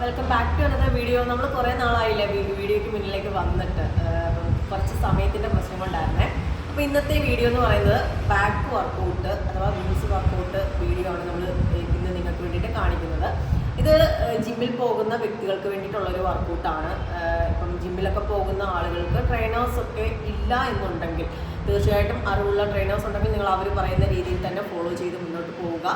Welcome back to another video നമ്മൾ കുറേ നാളായില്ലേ വീഡിയോയ്ക്ക് മുന്നിലേക്ക് വന്നിട്ട്. കുറച്ച് സമയത്തിന്റെ പ്രശ്നം കൊണ്ടായിരുന്നേ. അപ്പോൾ ഇന്നത്തെ വീഡിയോ എന്ന് പറയുന്നത് ബാക്ക് വർക്കൗട്ട് അഥവാ വിങ്സ് വർക്കൗട്ട് വീഡിയോ ആണ് നമ്മൾ ഇന്ന് നിങ്ങൾക്ക് വേണ്ടിയിട്ട് കാണിക്കുന്നത്. ഇത് ജിമ്മിൽ പോകുന്ന വ്യക്തികൾക്ക് വേണ്ടിയിട്ടുള്ള ഒരു വർക്കൗട്ടാണ് ഇപ്പം ജിമ്മിലൊക്കെ പോകുന്ന ആളുകൾക്ക് ട്രെയിനേഴ്സൊക്കെ ഇല്ല എന്നുണ്ടെങ്കിൽ തീർച്ചയായിട്ടും അറിവുള്ള ട്രെയിനേഴ്സ് ഉണ്ടെങ്കിൽ നിങ്ങൾ അവർ പറയുന്ന രീതിയിൽ തന്നെ ഫോളോ ചെയ്ത് മുന്നോട്ട് പോവുക.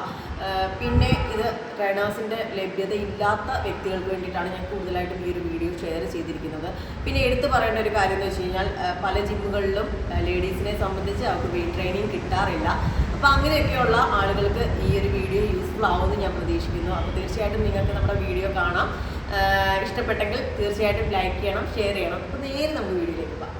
പിന്നെ ഇത് ട്രെയിനേഴ്സിന്റെ ലഭ്യത ഇല്ലാത്ത വ്യക്തികൾക്ക് വേണ്ടിയിട്ടാണ് ഞാൻ കൂടുതലായിട്ടും ഈ ഒരു വീഡിയോ ഷെയർ ചെയ്തിരിക്കുന്നത്. പിന്നെ എടുത്തു പറയേണ്ട ഒരു കാര്യം എന്ന് വെച്ച് കഴിഞ്ഞാൽ പല ജിമ്മുകളിലും ലേഡീസിനെ സംബന്ധിച്ച് അവർക്ക് വെയിറ്റ് ട്രെയിനിങ് കിട്ടാറില്ല. അപ്പോൾ അങ്ങനെയൊക്കെയുള്ള ആളുകൾക്ക് ഈ ഒരു വീഡിയോ യൂസ്ഫുൾ ആവുമെന്ന് ഞാൻ പ്രതീക്ഷിക്കുന്നു. അപ്പോൾ തീർച്ചയായിട്ടും നിങ്ങൾക്ക് നമ്മുടെ വീഡിയോ കാണാം. ഇഷ്ടപ്പെട്ടെങ്കിൽ തീർച്ചയായിട്ടും ലൈക്ക് ചെയ്യണം ഷെയർ ചെയ്യണം. അപ്പോൾ നേരെ നമുക്ക് വീഡിയോയിലേക്ക് പോകാം.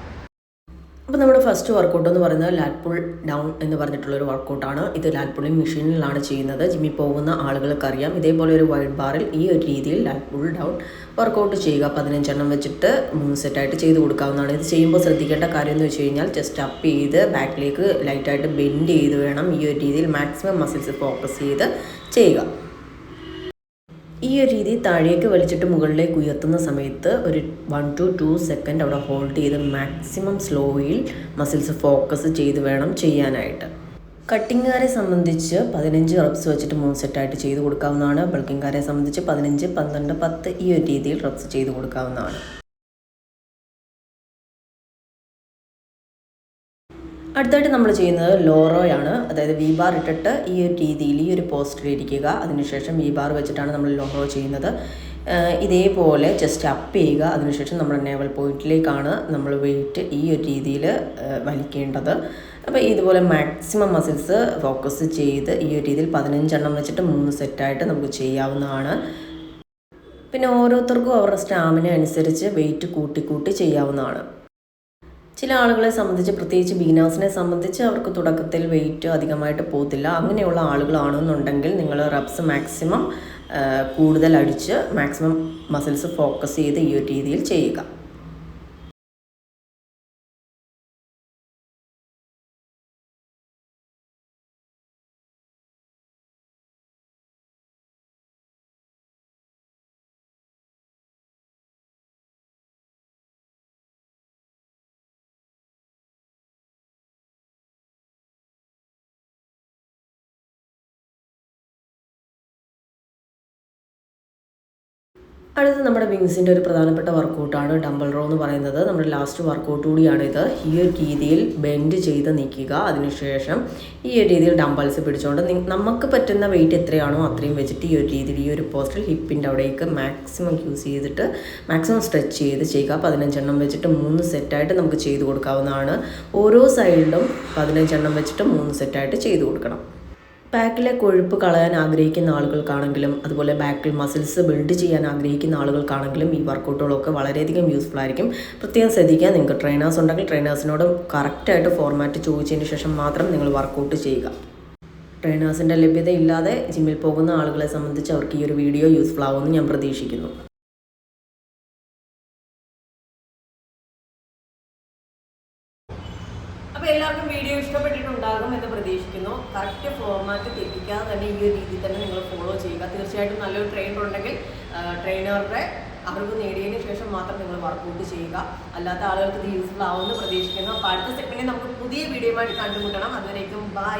അപ്പോൾ നമ്മുടെ ഫസ്റ്റ് വർക്കൗട്ട് എന്ന് പറയുന്നത് ലാറ്റ്പുൾ ഡൗൺ എന്ന് പറഞ്ഞിട്ടുള്ളൊരു വർക്കൗട്ടാണ് ഇത് ലാറ്റ്പുളിങ് മെഷീനിലാണ് ചെയ്യുന്നത്. ജിമ്മിൽ പോകുന്ന ആളുകൾക്കറിയാം ഇതേപോലെ ഒരു വൈഡ് ബാറിൽ ഈ ഒരു രീതിയിൽ ലാറ്റ്പുൾ ഡൗൺ വർക്കൗട്ട് ചെയ്യുക. പതിനഞ്ചെണ്ണം വെച്ചിട്ട് മൂന്ന് സെറ്റായിട്ട് ചെയ്ത് കൊടുക്കാവുന്നതാണ്. ഇത് ചെയ്യുമ്പോൾ ശ്രദ്ധിക്കേണ്ട കാര്യം എന്ന് വെച്ച് കഴിഞ്ഞാൽ ജസ്റ്റ് അപ്പ് ചെയ്ത് ബാക്കിലേക്ക് ലൈറ്റായിട്ട് ബെൻഡ് ചെയ്ത് വേണം ഈ ഒരു രീതിയിൽ മാക്സിമം മസിൽസ് ഫോക്കസ് ചെയ്ത് ചെയ്യുക. ഈ ഒരു രീതി താഴേക്ക് വലിച്ചിട്ട് മുകളിലേക്ക് ഉയർത്തുന്ന സമയത്ത് ഒരു വൺ ടു ടു സെക്കൻഡ് അവിടെ ഹോൾഡ് ചെയ്ത് മാക്സിമം സ്ലോയിൽ മസിൽസ് ഫോക്കസ് ചെയ്ത് വേണം ചെയ്യാനായിട്ട്. കട്ടിങ്ങുകാരെ സംബന്ധിച്ച് പതിനഞ്ച് റബ്സ് വെച്ചിട്ട് മൂന്ന് സെറ്റായിട്ട് ചെയ്ത് കൊടുക്കാവുന്നതാണ്. ബൾക്കിംഗുകാരെ സംബന്ധിച്ച് പതിനഞ്ച് പന്ത്രണ്ട് പത്ത് ഈ ഒരു രീതിയിൽ റബ്സ് ചെയ്ത് കൊടുക്കാവുന്നതാണ്. അടുത്തായിട്ട് നമ്മൾ ചെയ്യുന്നത് ലോറോയാണ്. അതായത് വി ബാർ ഇട്ടിട്ട് ഈ ഒരു രീതിയിൽ ഈ ഒരു പോസ്റ്റിൽ ഇരിക്കുക. അതിനുശേഷം വി ബാർ വെച്ചിട്ടാണ് നമ്മൾ ലോറോ ചെയ്യുന്നത്. ഇതേപോലെ ജസ്റ്റ് അപ്പ് ചെയ്യുക. അതിനുശേഷം നമ്മുടെ നേവൽ പോയിന്റിലേക്കാണ് നമ്മൾ വെയിറ്റ് ഈ ഒരു രീതിയിൽ വലിക്കേണ്ടത്. അപ്പോൾ ഇതുപോലെ മാക്സിമം മസിൽസ് ഫോക്കസ് ചെയ്ത് ഈ ഒരു രീതിയിൽ പതിനഞ്ചെണ്ണം വെച്ചിട്ട് മൂന്ന് സെറ്റായിട്ട് നമുക്ക് ചെയ്യാവുന്നതാണ്. പിന്നെ ഓരോരുത്തർക്കും അവരുടെ സ്റ്റാമിന അനുസരിച്ച് വെയിറ്റ് കൂട്ടി കൂട്ടി ചെയ്യാവുന്നതാണ്. ചില ആളുകളെ സംബന്ധിച്ച് പ്രത്യേകിച്ച് ബീനാസിനെ സംബന്ധിച്ച് അവർക്ക് തുടക്കത്തിൽ വെയിറ്റ് അധികമായിട്ട് പോകത്തില്ല. അങ്ങനെയുള്ള ആളുകളാണെന്നുണ്ടെങ്കിൽ നിങ്ങൾ റബ്സ് മാക്സിമം കൂടുതൽ അടിച്ച് മാക്സിമം മസിൽസ് ഫോക്കസ് ചെയ്ത് ഈ ഒരു രീതിയിൽ ചെയ്യുക. അടുത്ത് നമ്മുടെ വിങ്സിന്റെ ഒരു പ്രധാനപ്പെട്ട വർക്കൗട്ടാണ് ഡംബൽ റോ എന്ന് പറയുന്നത്. നമ്മുടെ ലാസ്റ്റ് വർക്കൗട്ട് കൂടിയാണ് ഇത്. ഈ ഒരു രീതിയിൽ ബെൻഡ് ചെയ്ത് നിൽക്കുക. അതിനുശേഷം ഈ ഒരു രീതിയിൽ ഡംബൽസ് പിടിച്ചുകൊണ്ട് നമുക്ക് പറ്റുന്ന വെയിറ്റ് എത്രയാണോ അത്രയും വെച്ചിട്ട് ഈ ഒരു രീതിയിൽ ഈ ഒരു പോസ്റ്റിൽ ഹിപ്പിന്റെ അവിടേക്ക് മാക്സിമം യൂസ് ചെയ്തിട്ട് മാക്സിമം സ്ട്രെച്ച് ചെയ്ത് ചെയ്യുക. പതിനഞ്ചെണ്ണം വെച്ചിട്ട് മൂന്ന് സെറ്റായിട്ട് നമുക്ക് ചെയ്ത് കൊടുക്കാവുന്നതാണ്. ഓരോ സൈഡിലും പതിനഞ്ചെണ്ണം വെച്ചിട്ട് മൂന്ന് സെറ്റായിട്ട് ചെയ്ത് കൊടുക്കണം. ബാക്കിലെ കൊഴുപ്പ് കളയാൻ ആഗ്രഹിക്കുന്ന ആളുകൾക്കാണെങ്കിലും അതുപോലെ ബാക്കിൽ മസിൽസ് ബിൽഡ് ചെയ്യാൻ ആഗ്രഹിക്കുന്ന ആളുകൾക്കാണെങ്കിലും ഈ വർക്കൗട്ടുകളൊക്കെ വളരെയധികം യൂസ്ഫുൾ ആയിരിക്കും. പ്രത്യേകം ശ്രദ്ധിക്കുക നിങ്ങൾക്ക് ട്രെയിനേഴ്സ് ഉണ്ടെങ്കിൽ ട്രെയിനേഴ്സിനോട് കറക്റ്റായിട്ട് ഫോർമാറ്റ് ചോദിച്ചതിന് ശേഷം മാത്രം നിങ്ങൾ വർക്കൗട്ട് ചെയ്യുക. ട്രെയിനേഴ്സിന്റെ ലഭ്യത ഇല്ലാതെ ജിമ്മിൽ പോകുന്ന ആളുകളെ സംബന്ധിച്ച് അവർക്ക് ഈ ഒരു വീഡിയോ യൂസ്ഫുൾ ആവുമെന്ന് ഞാൻ പ്രതീക്ഷിക്കുന്നു. എല്ലാവർക്കും വീഡിയോ ഇഷ്ടപ്പെട്ടിട്ടുണ്ടാകും എന്ന് പ്രതീക്ഷിക്കുന്നു. കറക്റ്റ് ഫോർമാറ്റ് തെറ്റിക്കാതെ തന്നെ ഈ ഒരു രീതിയിൽ തന്നെ നിങ്ങൾ ഫോളോ ചെയ്യുക. തീർച്ചയായിട്ടും നല്ലൊരു ട്രെയിനർ ഉണ്ടെങ്കിൽ ട്രെയിനറുടെ അറിവ് നേടിയതിന് ശേഷം മാത്രം നിങ്ങൾ വർക്കൗട്ട് ചെയ്യുക. അല്ലാത്ത ആളുകൾക്ക് ഇത് യൂസ്ഫുൾ ആവുമെന്ന് പ്രതീക്ഷിക്കുന്നു. അപ്പോൾ അടുത്ത സെക്കൻഡിൽ നമുക്ക് പുതിയ വീഡിയോ ആയിട്ട് കണ്ടുമുട്ടണം. അതുവരേക്കും ബൈ